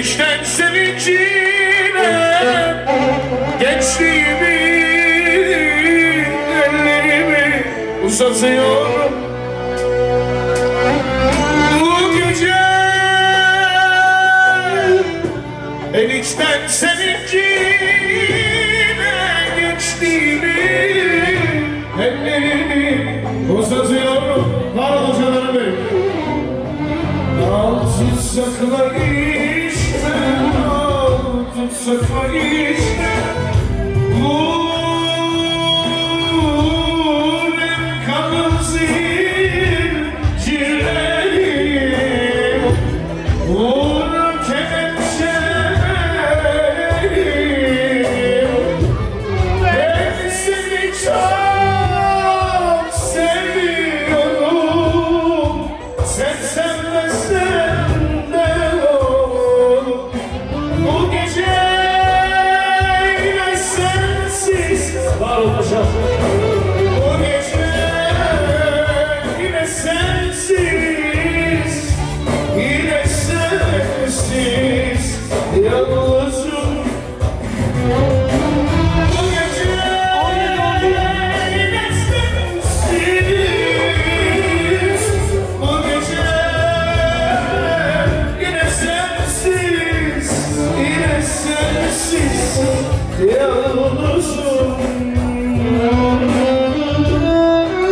içten sevincine Gençliğimi ellerimi uzatıyorum. Bu gece en içten sevincine Gençliğimi ellerimi uzatıyorum. Var olun canlarım benim. Altı sakla işte, все творишь, Yalnızım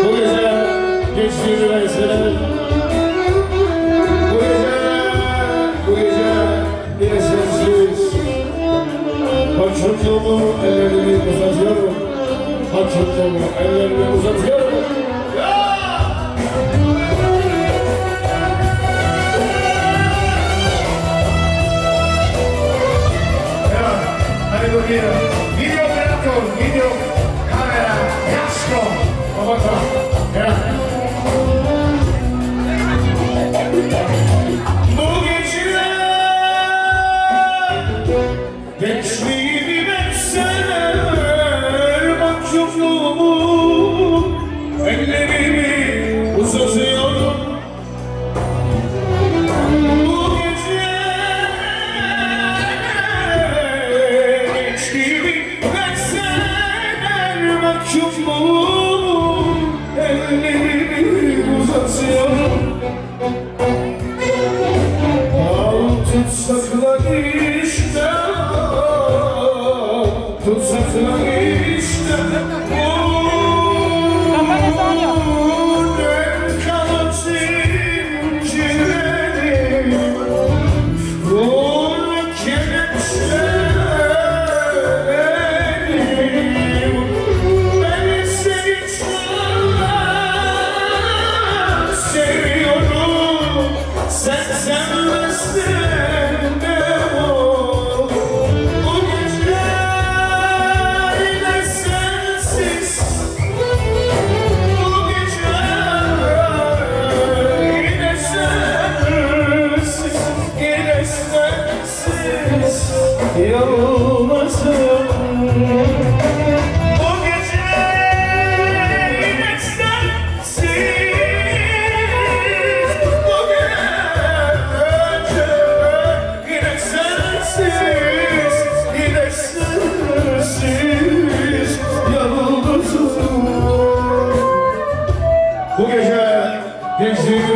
Bu gece gençliğimi ben severim Bu gece, bu gece yine sensiz Paçotumu ellerimi uzatıyorum. Paçotumu ellerimi uzatıyorum. vídeo. Tu se feliz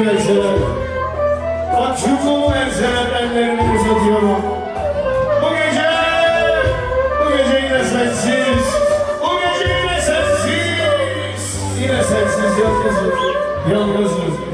gençliğimi verseler Mahcubumu verseler ellerimi uzatıyorum Bu gece Bu gece yine sensiz. Bu gece yine sensiz. Yine sensiz yalnızım Yalnızım